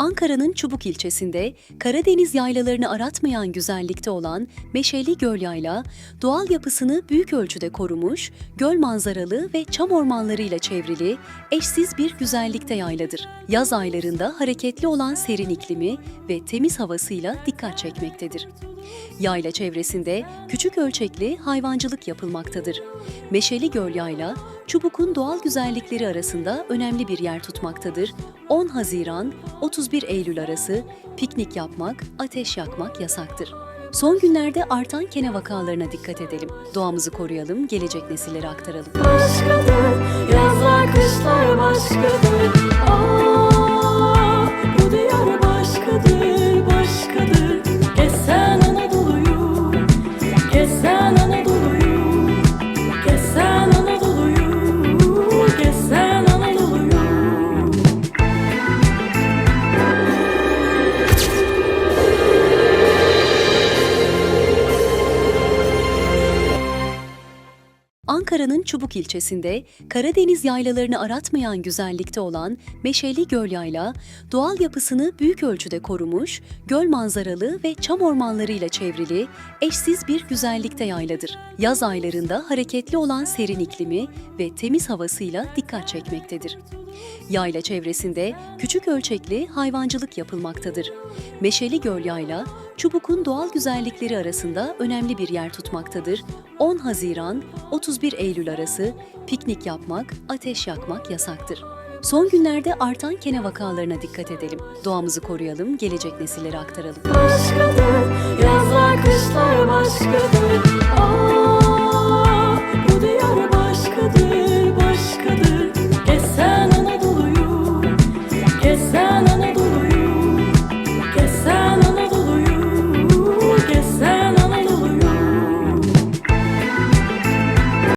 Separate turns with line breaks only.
Ankara'nın Çubuk ilçesinde Karadeniz yaylalarını aratmayan güzellikte olan Meşeli Göl Yayla, doğal yapısını büyük ölçüde korumuş, göl manzaralı ve çam ormanlarıyla çevrili, eşsiz bir güzellikte yayladır. Yaz aylarında hareketli olan serin iklimi ve temiz havasıyla dikkat çekmektedir. Yayla çevresinde küçük ölçekli hayvancılık yapılmaktadır. Meşeli Göl Yayla, Çubuk'un doğal güzellikleri arasında önemli bir yer tutmaktadır. 10 Haziran 31 Eylül arası piknik yapmak, ateş yakmak yasaktır. Son günlerde artan kene vakalarına dikkat edelim. Doğamızı koruyalım, gelecek nesillere aktaralım.
başkadır
Ankara'nın Çubuk ilçesinde Karadeniz yaylalarını aratmayan güzellikte olan Meşeli Göl Yayla, doğal yapısını büyük ölçüde korumuş, göl manzaralı ve çam ormanlarıyla çevrili, eşsiz bir güzellikte yayladır. Yaz aylarında hareketli olan serin iklimi ve temiz havasıyla dikkat çekmektedir. Yayla çevresinde küçük ölçekli hayvancılık yapılmaktadır. Meşeli Göl Yayla, Çubuk'un doğal güzellikleri arasında önemli bir yer tutmaktadır. 10 Haziran 31 Eylül arası piknik yapmak, ateş yakmak yasaktır. Son günlerde artan kene vakalarına dikkat edelim. Doğamızı koruyalım, gelecek nesillere aktaralım.
başkadır Yazlar kışlar başkadır